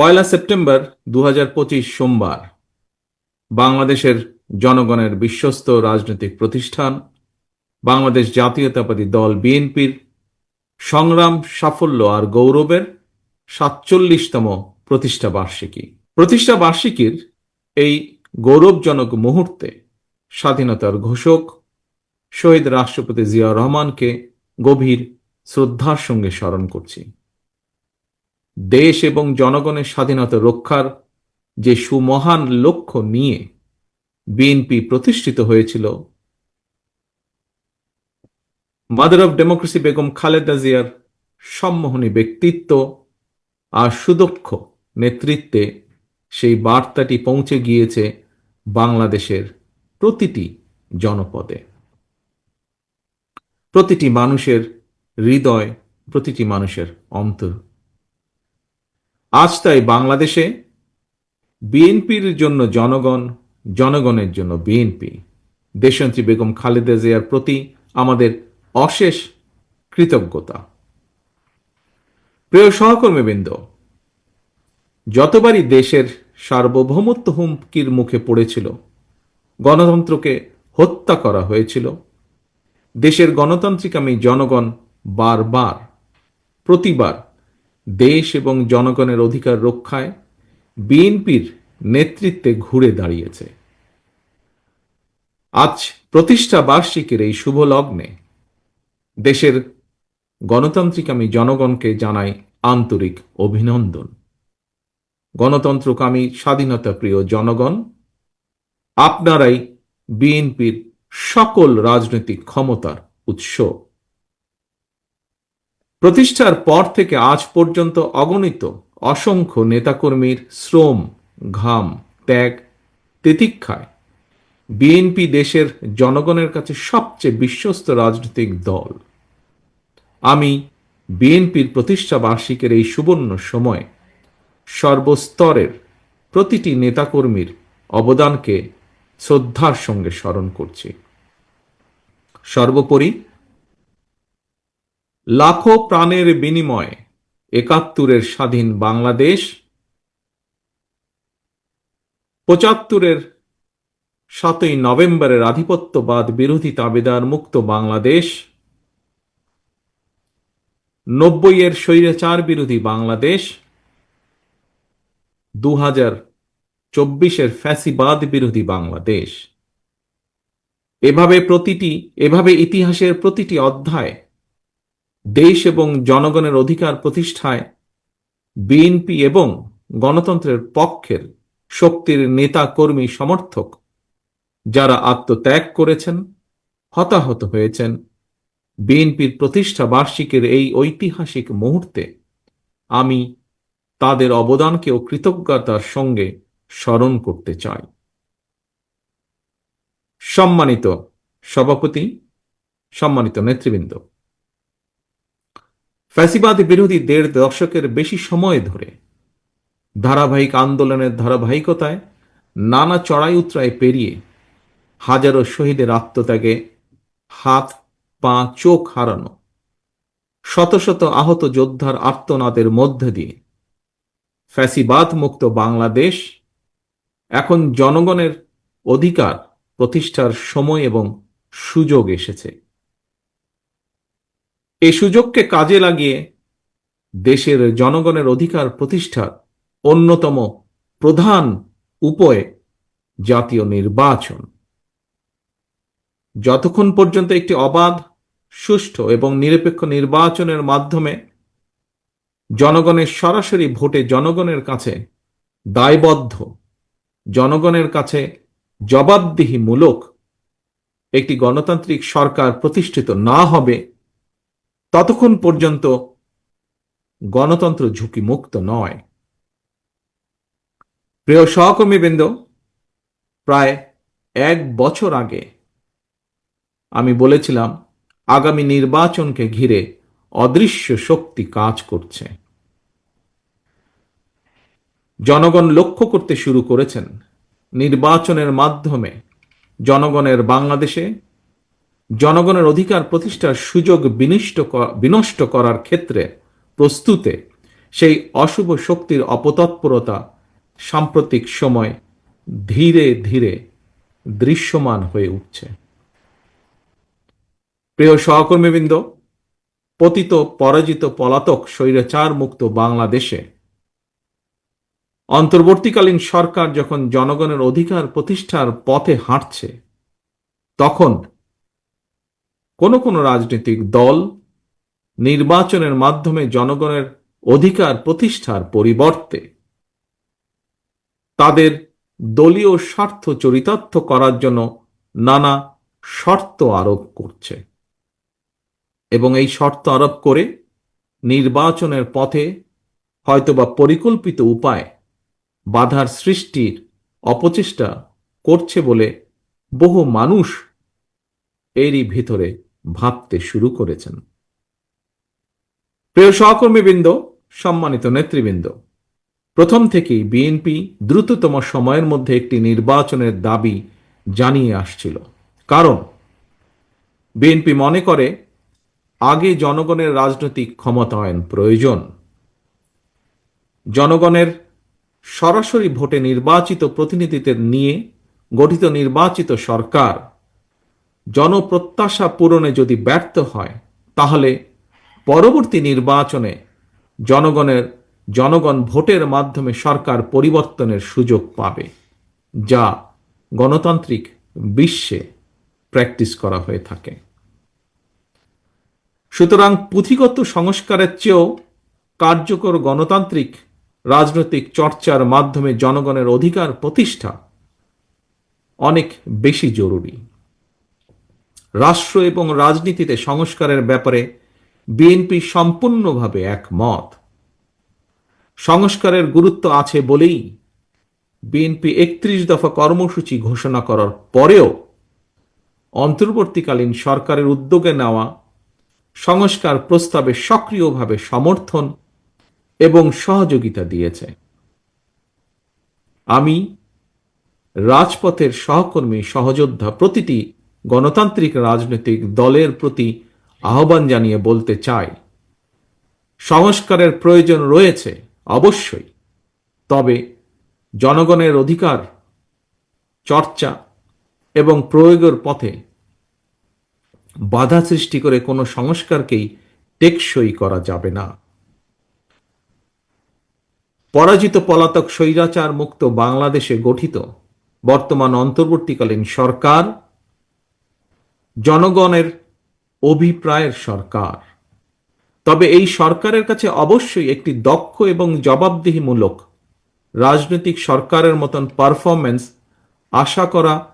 পয়লা September দু হাজার পঁচিশ সোমবার, বাংলাদেশের জনগণের বিশ্বস্ত রাজনৈতিক প্রতিষ্ঠান, বাংলাদেশ জাতীয়তাবাদী দল বিএনপির সংগ্রাম, সাফল্য আর গৌরবের সাতচল্লিশতম প্রতিষ্ঠা বার্ষিকী। প্রতিষ্ঠা বার্ষিকীর এই গৌরবজনক মুহূর্তে স্বাধীনতার ঘোষক শহীদ রাষ্ট্রপতি জিয়া রহমানকে গভীর শ্রদ্ধার সঙ্গে স্মরণ করছি। দেশ এবং জনগণের স্বাধীনতা রক্ষার যে সুমহান লক্ষ্য নিয়ে বিএনপি প্রতিষ্ঠিত হয়েছিল। Mother of democracy Begum Khaleda জিয়ার সম্মোহনী ব্যক্তিত্ব আর সুদক্ষ নেতৃত্বে সেই বার্তাটি পৌঁছে গিয়েছে বাংলাদেশের প্রতিটি জনপদে। প্রতিটি মানুষের হৃদয়, প্রতিটি মানুষের অন্তর। আজ তাই বাংলাদেশে বিএনপির জন্য জনগণ, জনগণের জন্য বিএনপি। দেশন্ত্রী বেগম খালেদা জিয়ার প্রতি আমাদের অশেষ কৃতজ্ঞতা। প্রিয় সহকর্মীবৃন্দ, যতবারই দেশের সার্বভৌমত্ব হুমকির মুখে পড়েছিল, গণতন্ত্রকে হত্যা করা হয়েছিল, দেশের গণতান্ত্রিকামী জনগণ বারবার, প্রতিবার দেশ এবং জনগণের অধিকার রক্ষায় বিএনপির নেতৃত্বে ঘুরে দাঁড়িয়েছে। আজ প্রতিষ্ঠা বার্ষিকীর এই শুভ লগ্নে দেশের গণতান্ত্রিকামী জনগণকে জানাই আন্তরিক অভিনন্দন। গণতন্ত্রকামী স্বাধীনতা প্রিয় জনগণ, আপনারাই বিএনপির সকল রাজনৈতিক ক্ষমতার উৎস। প্রতিষ্ঠার পর থেকে আজ পর্যন্ত অগণিত অসংখ্য নেতাকর্মীর শ্রম, ঘাম, ত্যাগ, তিতিক্ষায় বিএনপি দেশের জনগণের কাছে সবচেয়ে বিশ্বস্ত রাজনৈতিক দল। আমি বিএনপির প্রতিষ্ঠা বার্ষিকের এই সুবর্ণ সময়ে সর্বস্তরের প্রতিটি নেতাকর্মীর অবদানকে শ্রদ্ধার সঙ্গে স্মরণ করছি। সর্বোপরি লাখো প্রাণের বিনিময়ে একাত্তরের স্বাধীন বাংলাদেশ, পঁচাত্তরের সাতই নভেম্বরের আধিপত্যবাদ বিরোধী তাবেদার মুক্ত বাংলাদেশ নব্বই এর স্বৈরাচার বিরোধী বাংলাদেশ দু হাজার চব্বিশের ফ্যাসিবাদ বিরোধী বাংলাদেশ। এভাবে প্রতিটি, এভাবে ইতিহাসের প্রতিটি অধ্যায় দেশ এবং জনগণের অধিকার প্রতিষ্ঠায় বিএনপি এবং গণতন্ত্রের পক্ষের শক্তির নেতা কর্মী সমর্থক যারা আত্মত্যাগ করেছেন, হতাহত হয়েছেন, বিএনপির প্রতিষ্ঠা বার্ষিকের এই ঐতিহাসিক মুহূর্তে আমি তাদের অবদানকেও কৃতজ্ঞতার সঙ্গে স্মরণ করতে চাই। সম্মানিত সভাপতি, সম্মানিত নেতৃবৃন্দ ফ্যাসিবাদ বিরোধী দেড় দশকের বেশি সময় ধরে ধারাবাহিক আন্দোলনের ধারাবাহিকতায় নানা চড়াই উতরাই পেরিয়ে হাজারো শহীদের আত্মত্যাগে হাত, পা, চোখ হারানো শত শত আহত যোদ্ধার আর্তনাদের মধ্যে দিয়ে ফ্যাসিবাদ মুক্ত বাংলাদেশ এখন জনগণের অধিকার প্রতিষ্ঠার সময় এবং সুযোগ এসেছে। এই সুযোগকে কাজে লাগিয়ে দেশের জনগণের অধিকার প্রতিষ্ঠার অন্যতম প্রধান উপায় জাতীয় নির্বাচন। যতক্ষণ পর্যন্ত একটি অবাধ, সুষ্ঠু এবং নিরপেক্ষ নির্বাচনের মাধ্যমে জনগণের সরাসরি ভোটে জনগণের কাছে দায়বদ্ধ, জনগণের কাছে জবাবদিহিমূলক একটি গণতান্ত্রিক সরকার প্রতিষ্ঠিত না হবে ততক্ষণ পর্যন্ত গণতন্ত্র ঝুঁকি মুক্ত নয়। প্রিয় সহকর্মীবৃন্দ প্রায় এক বছর আগে আমি বলেছিলাম, আগামী নির্বাচনকে ঘিরে অদৃশ্য শক্তি কাজ করছে। জনগণ লক্ষ্য করতে শুরু করেছেন। নির্বাচনের মাধ্যমে জনগণের বাংলাদেশে জনগণের অধিকার প্রতিষ্ঠার সুযোগ বিনিষ্ট বিনষ্ট করার ক্ষেত্রে প্রস্তুতে সেই অশুভ শক্তির অপতৎপরতা সাম্প্রতিক সময় ধীরে ধীরে দৃশ্যমান হয়ে উঠছে। প্রিয় সহকর্মীবৃন্দ, পতিত পরাজিত পলাতক স্বৈরাচার মুক্ত বাংলাদেশে অন্তর্বর্তীকালীন সরকার যখন জনগণের অধিকার প্রতিষ্ঠার পথে হাঁটছে, তখন কোন কোনো রাজনৈতিক দল নির্বাচনের মাধ্যমে জনগণের অধিকার প্রতিষ্ঠার পরিবর্তে তাদের দলীয় স্বার্থ চরিতার্থ করার জন্য নানা শর্ত আরোপ করছে। এবং এই শর্ত আরোপ করে নির্বাচনের পথে হয়তোবা পরিকল্পিত উপায় বাধার সৃষ্টির অপচেষ্টা করছে বলে বহু মানুষ এরই ভিতরে ভাবতে শুরু করেছেন। প্রিয় সহকর্মীবৃন্দ, সম্মানিত নেতৃবৃন্দ, প্রথম থেকেই বিএনপি দ্রুততম সময়ের মধ্যে একটি নির্বাচনের দাবি জানিয়ে আসছিল। কারণ, বিএনপি মনে করে, আগে জনগণের রাজনৈতিক ক্ষমতায়ন প্রয়োজন। জনগণের সরাসরি ভোটে নির্বাচিত প্রতিনিধিদের নিয়ে গঠিত নির্বাচিত সরকার জনপ্রত্যাশা পূরণে যদি ব্যর্থ হয়, তাহলে পরবর্তী নির্বাচনে জনগণের, জনগণ ভোটের মাধ্যমে সরকার পরিবর্তনের সুযোগ পাবে, যা গণতান্ত্রিক বিশ্বে প্র্যাকটিস করা হয়ে থাকে। সুতরাং পুঁথিগত সংস্কারের চেয়েও কার্যকর গণতান্ত্রিক রাজনৈতিক চর্চার মাধ্যমে জনগণের অধিকার প্রতিষ্ঠা অনেক বেশি জরুরি। রাষ্ট্র এবং রাজনীতিতে সংস্কারের ব্যাপারে বিএনপি সম্পূর্ণভাবে একমত। সংস্কারের গুরুত্ব আছে বলেই বিএনপি একত্রিশ দফা কর্মসূচি ঘোষণা করার পরেও অন্তর্বর্তীকালীন সরকারের উদ্যোগে নেওয়া সংস্কার প্রস্তাবে সক্রিয়ভাবে সমর্থন এবং সহযোগিতা দিয়েছে। আমি রাজপথের সহকর্মী, সহযোদ্ধা প্রতিটি গণতান্ত্রিক রাজনৈতিক দলের প্রতি আহ্বান জানিয়ে বলতে চাই, সংস্কারের প্রয়োজন রয়েছে অবশ্যই, তবে জনগণের অধিকার, চর্চা এবং প্রয়োগের পথে বাধা সৃষ্টি করে কোনো সংস্কারকেই টেকসই করা যাবে না। পরাজিত পলাতক স্বৈরাচার মুক্ত বাংলাদেশে গঠিত বর্তমান অন্তর্বর্তীকালীন সরকার জনগণের অভিপ্রায়ের সরকার। তবে এই সরকারের কাছে অবশ্যই একটি দক্ষ এবং জবাবদিহিমূলক রাজনৈতিক সরকারের মতন পারফরমেন্স আশা করা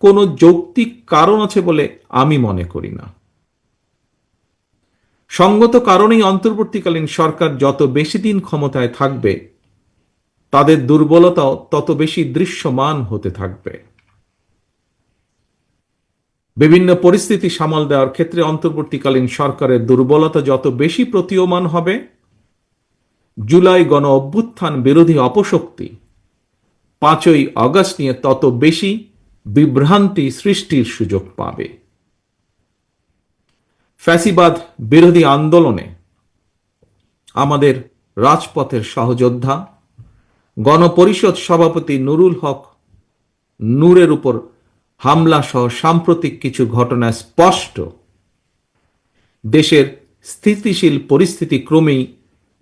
কোনো যৌক্তিক কারণ আছে বলে আমি মনে করি না। সঙ্গত কারণেই অন্তর্বর্তীকালীন সরকার যত বেশি দিন ক্ষমতায় থাকবে, তাদের দুর্বলতাও তত বেশি দৃশ্যমান হতে থাকবে। বিভিন্ন পরিস্থিতি সামাল দেওয়ার ক্ষেত্রে অন্তর্বর্তীকালীন সরকারের দুর্বলতা যত বেশি প্রতীয়মান হবে, জুলাই গণ অভ্যুত্থান বিরোধী অপশক্তি পাঁচই অগস্ট নিয়ে তত বেশি বিভ্রান্তি সৃষ্টির সুযোগ পাবে। ফ্যাসিবাদ বিরোধী আন্দোলনে আমাদের রাজপথের সহযোদ্ধা, গণপরিষদ সভাপতি নুরুল হক নূরের উপর হামলা সহ সাম্প্রতিক কিছু ঘটনা স্পষ্ট। দেশের স্থিতিশীল পরিস্থিতি ক্রমেই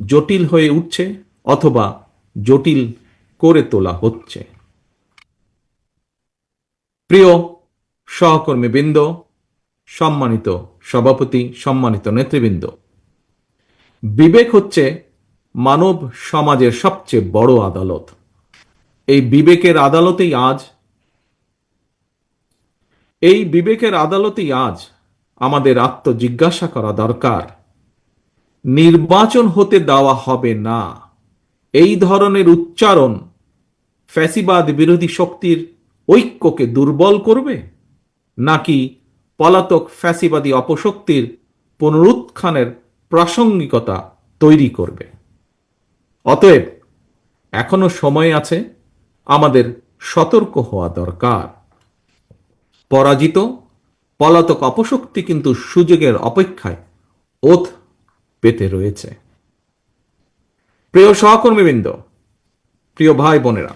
জটিল হয়ে উঠছে অথবা জটিল করে তোলা হচ্ছে। প্রিয় সহকর্মী বৃন্দ সম্মানিত সভাপতি, সম্মানিত নেতৃবৃন্দ, বিবেক হচ্ছে মানব সমাজের সবচেয়ে বড় আদালত। এই বিবেকের আদালতেই আজ এই বিবেকের আদালতেই আজ আমাদের আত্মজিজ্ঞাসা করা দরকার। নির্বাচন হতে দেওয়া হবে না। এই ধরনের উচ্চারণ ফ্যাসিবাদ বিরোধী শক্তির ঐক্যকে দুর্বল করবে? নাকি পলাতক ফ্যাসিবাদী অপশক্তির পুনরুত্থানের প্রাসঙ্গিকতা তৈরি করবে? অতএব এখনও সময় আছে আমাদের সতর্ক হওয়া দরকার। পরাজিত, পলাতক অপশক্তি কিন্তু সুযোগের অপেক্ষায় ওত পেতে রয়েছে। প্রিয় সহকর্মীবৃন্দ, প্রিয় ভাই বোনেরা,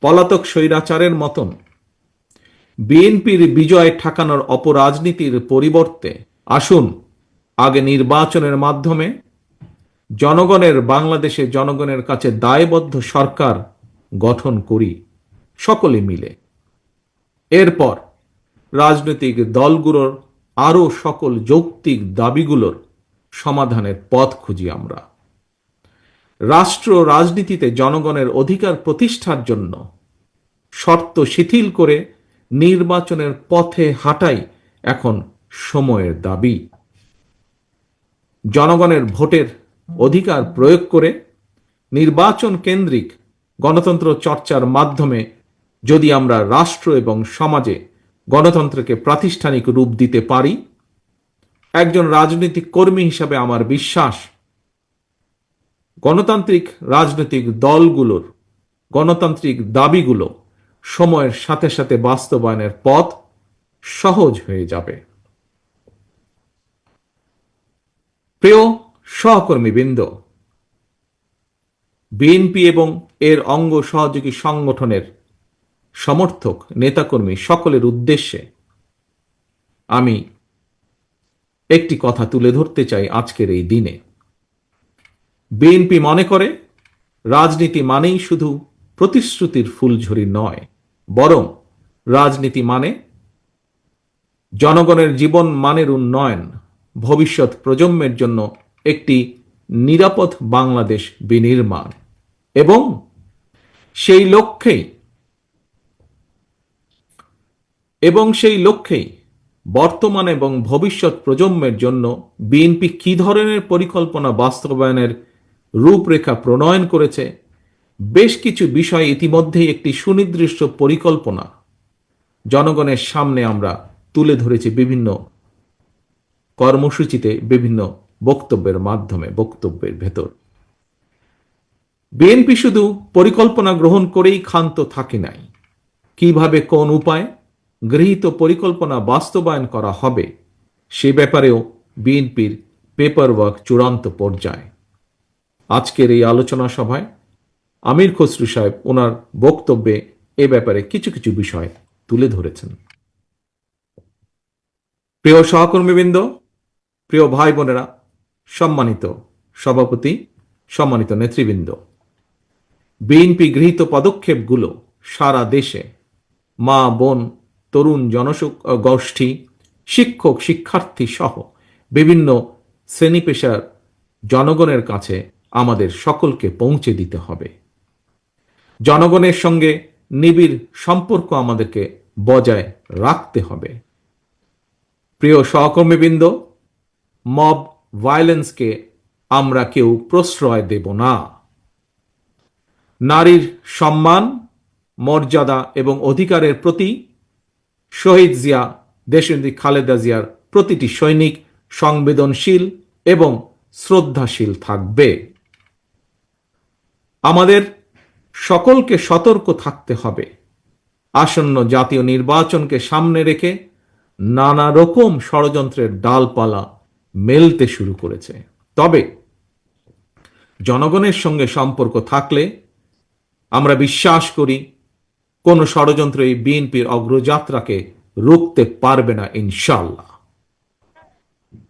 পলাতক স্বৈরাচারের মতন বিএনপির বিজয় ঠেকানোর অপরাজনীতির পরিবর্তে আসুন, আগে নির্বাচনের মাধ্যমে জনগণের বাংলাদেশে জনগণের কাছে দায়বদ্ধ সরকার গঠন করি সকলে মিলে। এরপর রাজনৈতিক দলগুলোর, আরও সকল যৌক্তিক দাবিগুলোর সমাধানের পথ খুঁজি আমরা। রাষ্ট্র রাজনীতিতে জনগণের অধিকার প্রতিষ্ঠার জন্য শর্ত শিথিল করে নির্বাচনের পথে হাঁটাই এখন সময়ের দাবি। জনগণের ভোটের অধিকার প্রয়োগ করে নির্বাচন কেন্দ্রিক গণতন্ত্র চর্চার মাধ্যমে যদি আমরা রাষ্ট্র এবং সমাজে গণতন্ত্রকে প্রাতিষ্ঠানিক রূপ দিতে পারি। একজন রাজনৈতিক কর্মী হিসাবে আমার বিশ্বাস, গণতান্ত্রিক রাজনৈতিক দলগুলোর, গণতান্ত্রিক দাবিগুলো সময়ের সাথে সাথে বাস্তবায়নের পথ সহজ হয়ে যাবে। প্রিয় সহকর্মীবৃন্দ, বিএনপি এবং এর অঙ্গ সহযোগী সংগঠনের সমর্থক, নেতাকর্মী সকলের উদ্দেশ্যে আমি একটি কথা তুলে ধরতে চাই আজকের এই দিনে। বিএনপি মনে করে, রাজনীতি মানেই শুধু প্রতিশ্রুতির ফুলঝুরি নয়, বরং রাজনীতি মানে জনগণের জীবন মানের উন্নয়ন, ভবিষ্যৎ প্রজন্মের জন্য একটি নিরাপদ বাংলাদেশ বিনির্মাণ। এবং সেই লক্ষ্যেই এবং সেই লক্ষ্যেই বর্তমান এবং ভবিষ্যৎ প্রজন্মের জন্য বিএনপি কি ধরনের পরিকল্পনা বাস্তবায়নের রূপরেখা প্রণয়ন করেছে, বেশ কিছু বিষয় ইতিমধ্যেই একটি সুনির্দিষ্ট পরিকল্পনা জনগণের সামনে আমরা তুলে ধরেছি বিভিন্ন কর্মসূচিতে, বিভিন্ন বক্তব্যের মাধ্যমে, বক্তব্যের ভেতর। বিএনপি শুধু পরিকল্পনা গ্রহণ করেই ক্ষান্ত থাকে নাই। কীভাবে কোন উপায় গৃহীত পরিকল্পনা বাস্তবায়ন করা হবে, সে ব্যাপারেও বিএনপির পেপার ওয়ার্ক চূড়ান্ত পর্যায়ে। আজকের এই আলোচনা সভায় আমির খসরু সাহেব ওনার বক্তব্যে এ ব্যাপারে কিছু কিছু বিষয় তুলে ধরেছেন। প্রিয় সহকর্মীবৃন্দ, প্রিয় ভাই বোনেরা, সম্মানিত সভাপতি, সম্মানিত নেতৃবৃন্দ, বিএনপি গৃহীত পদক্ষেপগুলো সারা দেশে মা, বোন তরুণ জনসুখ গোষ্ঠী শিক্ষক, শিক্ষার্থী সহ বিভিন্ন শ্রেণি পেশার জনগণের কাছে আমাদের সকলকে পৌঁছে দিতে হবে। জনগণের সঙ্গে নিবিড় সম্পর্ক আমাদেরকে বজায় রাখতে হবে। প্রিয় সহকর্মীবৃন্দ, মব ভায়োলেন্সকে আমরা কেউ প্রশ্রয় দেব না। নারীর সম্মান, মর্যাদা এবং অধিকারের প্রতি শহীদ জিয়া, দেশনেত্রী খালেদা জিয়ার প্রতিটি সৈনিক সংবেদনশীল এবং শ্রদ্ধাশীল থাকবে। আমাদের সকলকে সতর্ক থাকতে হবে। আসন্ন জাতীয় নির্বাচনকে সামনে রেখে নানা রকম ষড়যন্ত্রের ডালপালা মেলতে শুরু করেছে। তবে জনগণের সঙ্গে সম্পর্ক থাকলে আমরা বিশ্বাস করি কোন ষড়যন্ত্র এই বিএনপির অগ্রযাত্রাকে রুখতে পারবে না ইনশাল্লাহ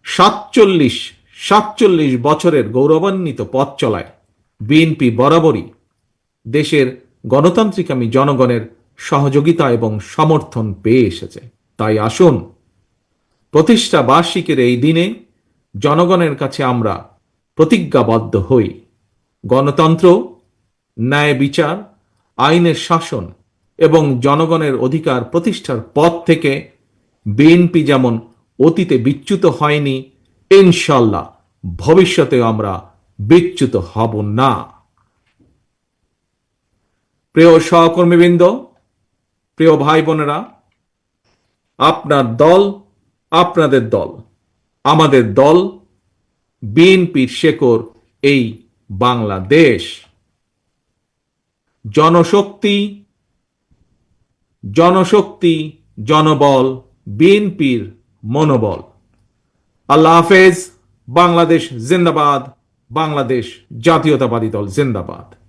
সাতচল্লিশ সাতচল্লিশ বছরের গৌরবান্বিত পথ চলায় বিএনপি বরাবরই দেশের গণতান্ত্রিকামী জনগণের সহযোগিতা এবং সমর্থন পেয়ে এসেছে। তাই আসুন প্রতিষ্ঠা বার্ষিকের এই দিনে জনগণের কাছে আমরা প্রতিজ্ঞাবদ্ধ হই। গণতন্ত্র, ন্যায় বিচার, আইনের শাসন এবং জনগণের অধিকার প্রতিষ্ঠার পথ থেকে বিএনপি যেমন অতীতে বিচ্যুত হয়নি, ইনশাল্লাহ ভবিষ্যতেও আমরা বিচ্যুত হব না। প্রিয় সহকর্মীবৃন্দ, প্রিয় ভাই বোনেরা আপনার দল আপনাদের দল, আমাদের দল বিএনপির শেকর এই বাংলাদেশ। জনশক্তি জনশক্তি জনবল বিএনপির মনোবল। আল্লাহ হাফেজ বাংলাদেশ জিন্দাবাদ বাংলাদেশ জাতীয়তাবাদী দল জিন্দাবাদ।